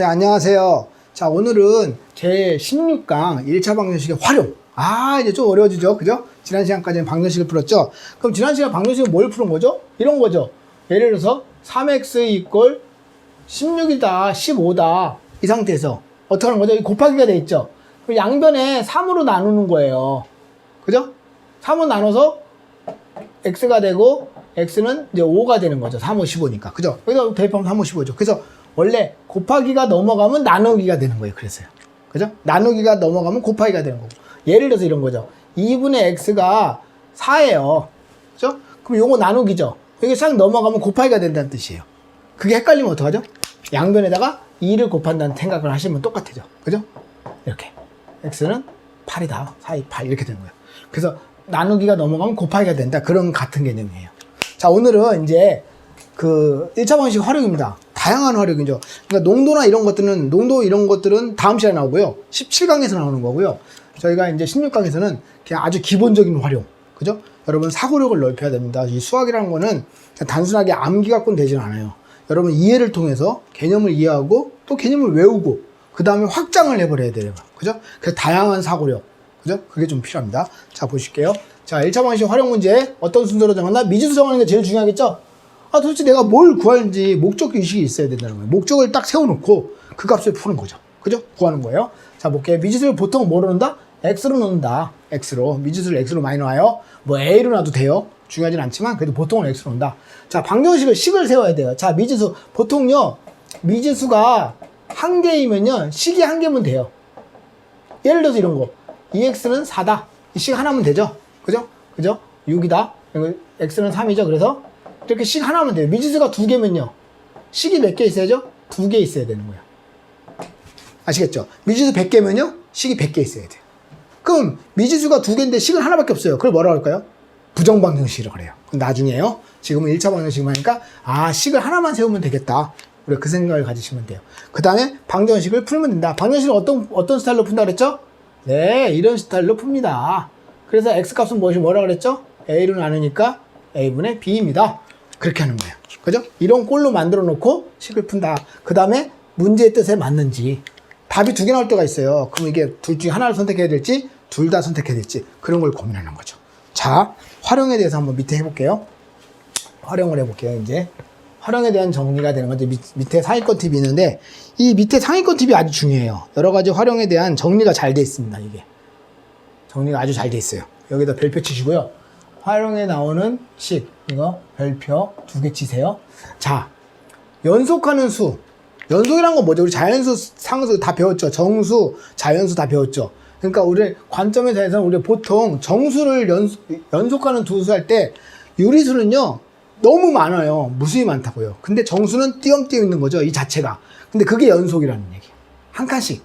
네, 안녕하세요. 자, 오늘은 제 16강 1차 방정식의 활용. 아, 이제 좀 어려워지죠? 그죠? 지난 시간까지는 방정식을 풀었죠? 그럼 지난 시간 방정식은 뭘 푸는 거죠? 이런 거죠. 예를 들어서 3x 이꼴 16이다, 15다. 이 상태에서 어떻게 하는 거죠? 이 곱하기가 돼 있죠? 그럼 양변에 3으로 나누는 거예요. 그죠? 3으로 나눠서 x가 되고 x는 이제 5가 되는 거죠. 3, 5, 15니까. 그죠? 여기서 대입하면 3, 5, 15죠. 그래서 원래 곱하기가 넘어가면 나누기가 되는 거예요. 그래서요. 그죠? 나누기가 넘어가면 곱하기가 되는 거고. 예를 들어서 이런 거죠. 2분의 x가 4예요. 그죠? 그럼 요거 나누기죠. 여기 싹 넘어가면 곱하기가 된다는 뜻이에요. 그게 헷갈리면 어떡하죠? 양변에다가 2를 곱한다는 생각을 하시면 똑같아져. 그죠? 이렇게. x는 8이다. 4, 2, 8 이렇게 되는 거예요. 그래서 나누기가 넘어가면 곱하기가 된다. 그런 같은 개념이에요. 자, 오늘은 이제 그 1차 방식 활용입니다. 다양한 활용이죠. 그러니까 농도나 이런 것들은, 농도 이런 것들은 다음 시간에 나오고요. 17강에서 나오는 거고요. 저희가 이제 16강에서는 그냥 아주 기본적인 활용. 그죠? 여러분 사고력을 넓혀야 됩니다. 이 수학이라는 거는 단순하게 암기 갖고는 되지는 않아요. 여러분 이해를 통해서 개념을 이해하고 또 개념을 외우고 그 다음에 확장을 해버려야 돼요. 그죠? 그래서 다양한 사고력. 그죠? 그게 좀 필요합니다. 자, 보실게요. 자, 1차 방식 활용 문제 어떤 순서로 정한다? 미지수 정하는 게 제일 중요하겠죠? 아, 도대체 내가 뭘 구하는지 목적 의식이 있어야 된다는 거예요. 목적을 딱 세워놓고 그 값을 푸는 거죠. 그죠? 구하는 거예요. 자, 볼게요. 미지수를 보통 뭐로 넣는다? x로 넣는다. x로. 미지수를 x로 많이 넣어요. 뭐 a로 놔도 돼요. 중요하진 않지만 그래도 보통은 x로 넣는다. 자, 방정식을 식을 세워야 돼요. 자, 미지수. 보통요, 미지수가 한 개이면요, 식이 한 개면 돼요. 예를 들어서 이런 거. 2x는 4다. 이 식 하나면 되죠? 그죠? 그죠? 6이다. 그리고 x는 3이죠. 그래서 이렇게 식 하나면 돼요. 미지수가 두 개면요. 식이 몇 개 있어야죠? 두 개 있어야 되는 거예요. 아시겠죠? 미지수 100개면요. 식이 100개 있어야 돼요. 그럼 미지수가 두 개인데 식은 하나밖에 없어요. 그걸 뭐라고 할까요? 부정방정식이라고 그래요. 나중에요. 지금은 1차 방정식만 하니까 아 식을 하나만 세우면 되겠다. 우리가 그 생각을 가지시면 돼요. 그 다음에 방정식을 풀면 된다. 방정식을 어떤 어떤 스타일로 푼다 그랬죠? 네, 이런 스타일로 풉니다. 그래서 x 값은 무엇이 뭐라 그랬죠? a로 나누니까 a분의 b입니다. 그렇게 하는 거예요. 그죠? 이런 꼴로 만들어 놓고 식을 푼다. 그 다음에 문제의 뜻에 맞는지 답이 두 개 나올 때가 있어요. 그럼 이게 둘 중에 하나를 선택해야 될지 둘 다 선택해야 될지 그런 걸 고민하는 거죠. 자, 활용에 대해서 한번 밑에 해볼게요. 활용을 해볼게요. 이제 활용에 대한 정리가 되는 건데 밑, 밑에 상위권 팁이 있는데 이 밑에 상위권 팁이 아주 중요해요. 여러 가지 활용에 대한 정리가 잘 돼 있습니다. 이게 정리가 아주 잘 돼 있어요. 여기다 별표 치시고요. 활용에 나오는 식 이거 별표 두 개 치세요. 자, 연속하는 수. 연속이란 건 뭐죠? 우리 자연수, 상수 다 배웠죠. 정수, 자연수 다 배웠죠. 그러니까 우리 관점에서 해서 우리 보통 정수를 연속, 연속 하는 두 수 할 때 유리수는요 너무 많아요. 무수히 많다고요. 근데 정수는 띄엄띄엄 있는 거죠. 이 자체가. 근데 그게 연속이라는 얘기예요. 한 칸씩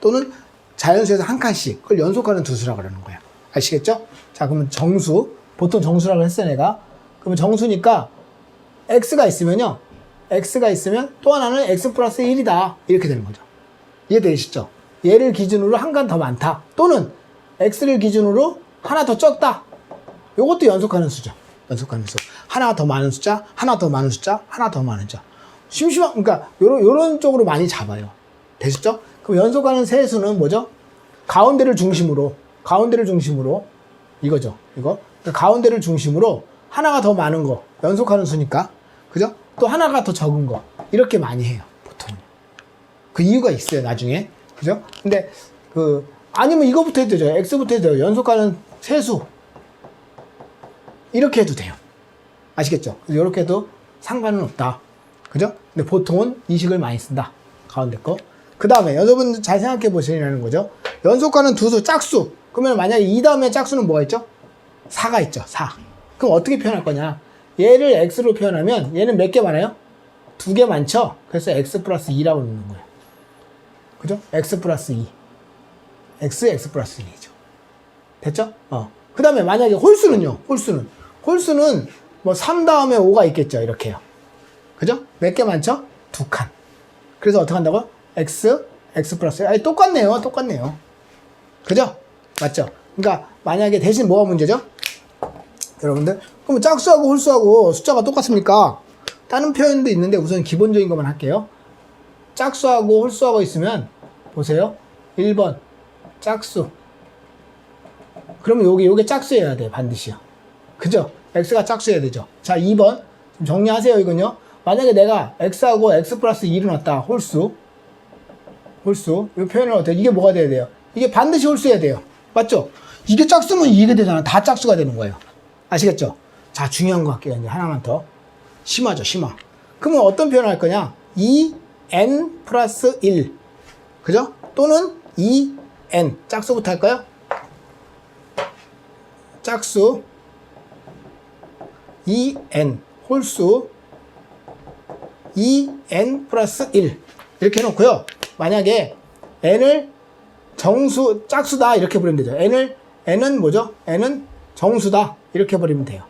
또는 자연수에서 한 칸씩 그걸 연속하는 두 수라고 그러는 거예요. 아시겠죠? 자, 그러면 정수 보통 정수라고 했어 내가. 그러면 정수니까 x가 있으면요. x가 있으면 또 하나는 x 플러스 1이다. 이렇게 되는 거죠. 이해되시죠? 얘를 기준으로 한 칸 더 많다. 또는 x를 기준으로 하나 더 적다. 요것도 연속하는 수죠. 연속하는 수. 하나 더 많은 숫자, 하나 더 많은 숫자, 하나 더 많은 숫자. 심심한, 그러니까 요런, 요런 쪽으로 많이 잡아요. 되셨죠? 그럼 연속하는 세수는 뭐죠? 가운데를 중심으로, 가운데를 중심으로, 이거죠. 이거. 그러니까 가운데를 중심으로 하나가 더 많은 거, 연속하는 수니까. 그죠? 또 하나가 더 적은 거. 이렇게 많이 해요. 보통. 그 이유가 있어요, 나중에. 그죠? 근데, 그, 아니면 이거부터 해도 되죠. X부터 해도 돼요. 연속하는 세수. 이렇게 해도 돼요. 아시겠죠? 이렇게 해도 상관은 없다. 그죠? 근데 보통은 이 식을 많이 쓴다. 가운데 거. 그 다음에 여러분 잘 생각해 보시라는 거죠. 연속하는 두 수 짝수. 그러면 만약에 2 다음에 짝수는 뭐가 있죠? 4가 있죠. 4. 그럼 어떻게 표현할 거냐? 얘를 x로 표현하면 얘는 몇 개 많아요? 두 개 많죠? 그래서 x 플러스 2라고 넣는 거예요. 그죠? x 플러스 2. x, x 플러스 2죠. 됐죠? 어. 그 다음에 만약에 홀수는요, 홀수는. 홀수는 뭐 3 다음에 5가 있겠죠, 이렇게요. 그죠? 몇 개 많죠? 두 칸. 그래서 어떻게 한다고요? x, x 플러스, 아니, 똑같네요, 똑같네요. 그죠? 맞죠? 그러니까 만약에 대신 뭐가 문제죠? 여러분들, 그럼 짝수하고 홀수하고 숫자가 똑같습니까? 다른 표현도 있는데 우선 기본적인 것만 할게요. 짝수하고 홀수하고 있으면 보세요. 1번 짝수. 그러면 여기 요게 짝수여야 돼 반드시요. 그죠? x가 짝수여야 되죠. 자 2번 좀 정리하세요 이건요. 만약에 내가 x하고 x 플러스 2를 넣었다 홀수 홀수 이 표현을 어떻게 이게 뭐가 돼야 돼요? 이게 반드시 홀수여야 돼요. 맞죠? 이게 짝수면 이게 되잖아. 다 짝수가 되는 거예요. 아시겠죠? 자 중요한 거 할게요. 이제 하나만 더 심화죠 심화. 그러면 어떤 표현을 할 거냐? 2n 플러스 1 그죠? 또는 2n 짝수부터 할까요? 짝수 2n 홀수 2n 플러스 1 이렇게 해놓고요. 만약에 n을 정수 짝수다 이렇게 부르면 되죠. n을 n은 뭐죠? n은 정수다 이렇게 버리면 돼요.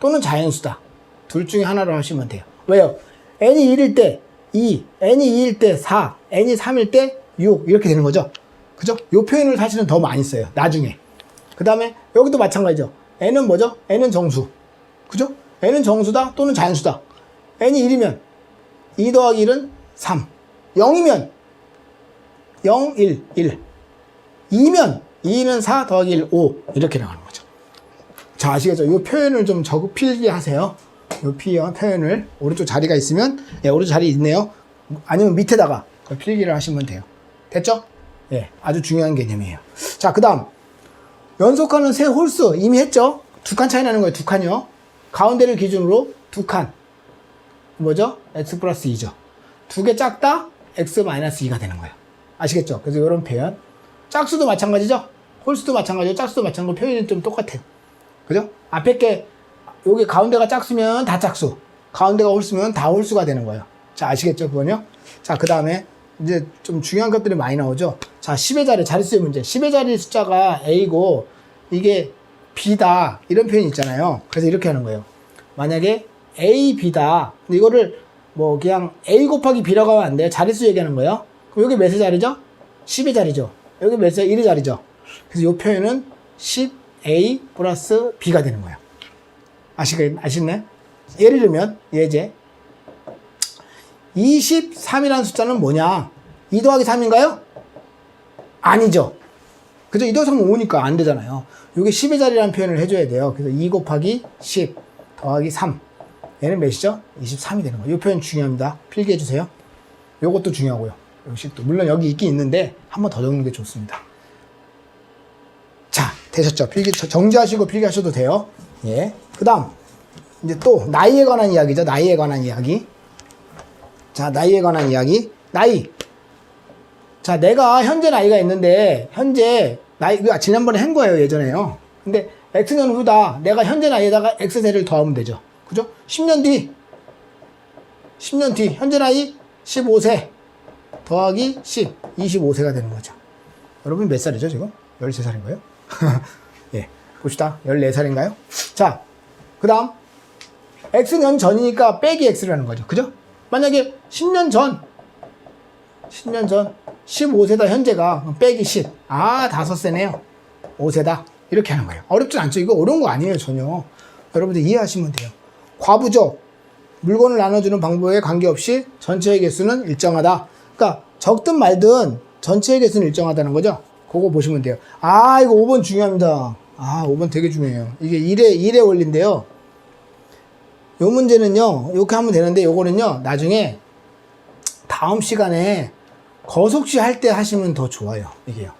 또는 자연수다. 둘 중에 하나로 하시면 돼요. 왜요? n이 1일 때 2, n이 2일 때 4, n이 3일 때 6 이렇게 되는 거죠. 그죠? 요 표현을 사실은 더 많이 써요. 나중에. 그 다음에 여기도 마찬가지죠. n은 뭐죠? n은 정수. 그죠? n은 정수다 또는 자연수다. n이 1이면 2 더하기 1은 3. 0이면 0, 1, 1. 2면 2는 4 더하기 1, 5. 이렇게 나가는 거죠. 자, 아시겠죠? 이 표현을 좀 적어 필기하세요. 이 표현, 표현을. 오른쪽 자리가 있으면, 예, 오른쪽 자리 있네요. 아니면 밑에다가 그 필기를 하시면 돼요. 됐죠? 예, 아주 중요한 개념이에요. 자, 그 다음. 연속하는 세 홀수 이미 했죠? 두 칸 차이 나는 거예요. 두 칸이요. 가운데를 기준으로 두 칸. 뭐죠? x 플러스 2죠. 두 개 작다? x 마이너스 2가 되는 거예요. 아시겠죠? 그래서 이런 표현. 짝수도 마찬가지죠? 홀수도 마찬가지고 짝수도 마찬가지고 표현이 좀 똑같아요. 그죠? 앞에 게 여기 가운데가 짝수면 다 짝수. 가운데가 홀수면 다 홀수가 되는 거예요. 자, 아시겠죠? 그건요? 자, 그 다음에 이제 좀 중요한 것들이 많이 나오죠? 자, 10의 자리, 자릿수의 문제. 10의 자리 숫자가 A고 이게 B다. 이런 표현이 있잖아요. 그래서 이렇게 하는 거예요. 만약에 A, B다. 근데 이거를 뭐 그냥 A 곱하기 B라고 하면 안 돼요. 자릿수 얘기하는 거예요. 그럼 여기 몇의 자리죠? 10의 자리죠. 여기 몇의 1의 자리죠. 그래서 이 표현은 10A 플러스 B가 되는 거예요. 아시겠, 아시네? 예를 들면, 예제. 23이라는 숫자는 뭐냐? 2 더하기 3인가요? 아니죠. 그죠? 2 더하기 3은 5니까 안 되잖아요. 이게 10의 자리라는 표현을 해줘야 돼요. 그래서 2 곱하기 10 더하기 3. 얘는 몇이죠? 23이 되는 거예요. 이 표현 중요합니다. 필기해 주세요. 요것도 중요하고요. 역시 또, 물론 여기 있긴 있는데, 한 번 더 적는 게 좋습니다. 자, 되셨죠? 필기, 정지하시고 필기하셔도 돼요. 예. 그 다음, 이제 또, 나이에 관한 이야기죠. 나이에 관한 이야기. 자, 나이에 관한 이야기. 나이. 자, 내가 현재 나이가 있는데, 현재, 나이, 그 지난번에 한 거예요, 예전에요. 근데, X년 후다. 내가 현재 나이에다가 X세를 더하면 되죠. 그죠? 10년 뒤. 10년 뒤. 현재 나이 15세. 더하기 10. 25세가 되는 거죠. 여러분 몇 살이죠, 지금? 13살인가요? 예. 봅시다. 14살인가요? 자, 그 다음. X년 전이니까 빼기 X라는 거죠. 그죠? 만약에 10년 전, 10년 전, 15세다 현재가 빼기 10. 아, 5세네요. 5세다. 이렇게 하는 거예요. 어렵진 않죠. 이거 어려운 거 아니에요, 전혀. 여러분들 이해하시면 돼요. 과부죠. 물건을 나눠주는 방법에 관계없이 전체의 개수는 일정하다. 그러니까 적든 말든 전체의 개수는 일정하다는 거죠. 그거 보시면 돼요. 아, 이거 5번 중요합니다. 아, 5번 되게 중요해요. 이게 1의, 1의 원리인데요. 요 문제는요, 이렇게 하면 되는데, 요거는요, 나중에 다음 시간에 거속시 할 때 하시면 더 좋아요. 이게요.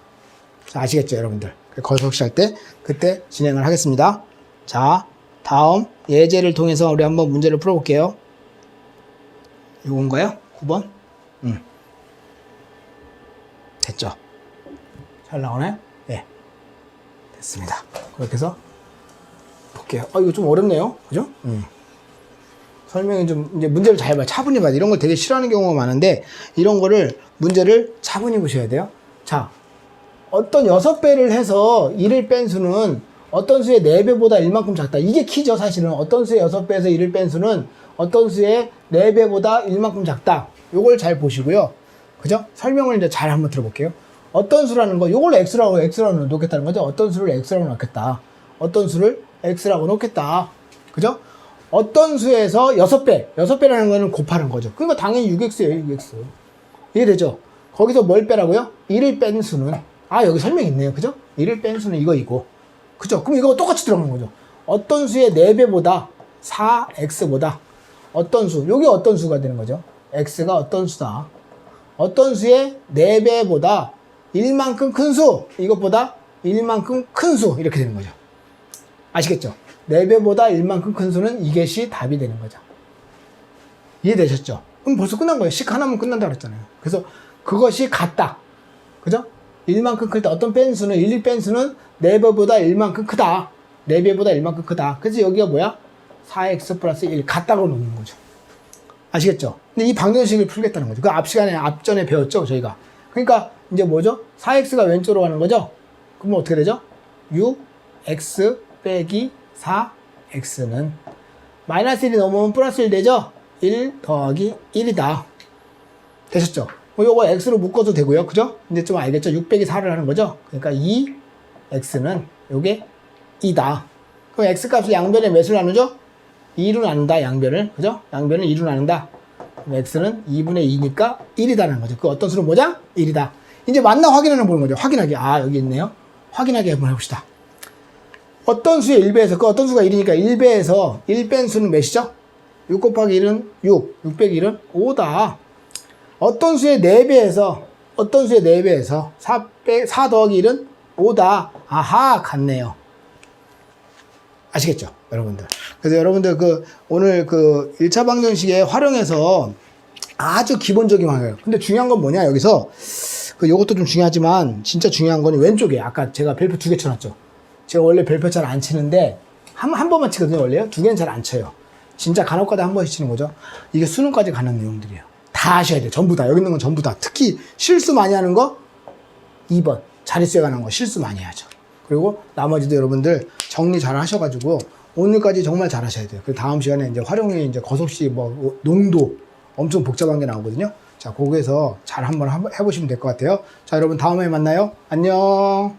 자, 아시겠죠, 여러분들? 거속시 할 때, 그때 진행을 하겠습니다. 자, 다음 예제를 통해서 우리 한번 문제를 풀어볼게요. 요건가요? 9번? 음. 됐죠? 잘 나오나요? 네. 됐습니다. 그렇게 해서 볼게요. 아, 이거 좀 어렵네요. 그죠? 음. 설명이 좀, 이제 문제를 잘 봐. 차분히 봐. 이런 걸 되게 싫어하는 경우가 많은데, 이런 거를, 문제를 차분히 보셔야 돼요. 자, 어떤 여섯 배를 해서 1을 뺀 수는 어떤 수의 4배보다 1만큼 작다. 이게 키죠, 사실은. 어떤 수의 6배에서 1을 뺀 수는 어떤 수의 4배보다 1만큼 작다. 요걸 잘 보시고요. 그죠? 설명을 이제 잘 한번 들어볼게요. 어떤 수라는 거, 요걸 x라고, x라고 놓겠다는 거죠. 어떤 수를 x라고 놓겠다. 어떤 수를 x라고 놓겠다. 그죠? 어떤 수에서 6배, 6배라는 거는 곱하는 거죠. 그러니까 당연히 6x예요, 6x. 이해되죠? 거기서 뭘 빼라고요? 1을 뺀 수는 아 여기 설명 있네요. 그죠? 1을 뺀 수는 이거 이고 그죠? 그럼 이거 똑같이 들어가는 거죠. 어떤 수의 4배보다 4x보다 어떤 수 여기 어떤 수가 되는 거죠? x가 어떤 수다. 어떤 수의 4배보다 1만큼 큰 수, 이것보다 1만큼 큰 수, 이렇게 되는 거죠. 아시겠죠? 4배보다 1만큼 큰 수는 이것이 답이 되는 거죠. 이해되셨죠? 그럼 벌써 끝난 거예요. 식 하나면 끝난다 그랬잖아요. 그래서 그것이 같다. 그죠? 1만큼 클 때 어떤 뺀수는, 1, 2 뺀수는 4배보다 1만큼 크다. 4배보다 1만큼 크다. 그래서 여기가 뭐야? 4x 플러스 1 같다고 놓는 거죠. 아시겠죠? 근데 이 방정식을 풀겠다는 거죠. 그 앞 시간에 앞전에 배웠죠, 저희가. 그러니까 이제 뭐죠? 4x가 왼쪽으로 가는 거죠? 그러면 어떻게 되죠? 6x 빼기 4x는 마이너스 1이 넘으면 플러스 1 되죠? 1 더하기 1이다. 되셨죠? 뭐 요거 x로 묶어도 되고요. 그죠? 근데 좀 알겠죠? 6 빼기 4를 하는 거죠? 그러니까 2x는 요게 2다. 그럼 x 값을 양변에 몇을 나누죠? 2로 나눈다, 양변을. 그죠? 양변을 2로 나눈다. X는 2분의 2니까 1이다는 거죠. 그 어떤 수로 뭐냐? 1이다. 이제 맞나 확인하는 보는 거죠. 확인하기. 아, 여기 있네요. 확인하기 한번 해봅시다. 어떤 수의 1배에서, 그 어떤 수가 1이니까 1배에서 1뺀 수는 몇이죠? 6 곱하기 1은 6, 6 빼기 1은 5다. 어떤 수의 4배에서, 어떤 수의 4배에서 4 빼, 4 더하기 1은 5다. 아하, 같네요. 아시겠죠? 여러분들. 그래서 여러분들 그 오늘 그 1차 방정식에 활용해서 아주 기본적인 방향. 근데 중요한 건 뭐냐, 여기서. 그 요것도 좀 중요하지만 진짜 중요한 거는 왼쪽에 아까 제가 별표 두 개 쳐놨죠. 제가 원래 별표 잘 안 치는데 한, 한 번만 치거든요, 원래요. 두 개는 잘 안 쳐요. 진짜 간혹가다 한 번씩 치는 거죠. 이게 수능까지 가는 내용들이에요. 다 하셔야 돼요. 전부 다. 여기 있는 건 전부 다. 특히 실수 많이 하는 거 2번. 자릿수에 관한 거 실수 많이 하죠. 그리고 나머지도 여러분들 정리 잘 하셔가지고 오늘까지 정말 잘 하셔야 돼요. 그 다음 시간에 이제 활용이 이제 거섭시 뭐 농도 엄청 복잡한 게 나오거든요. 자, 거기에서 잘 한번 해보시면 될 것 같아요. 자, 여러분 다음에 만나요. 안녕.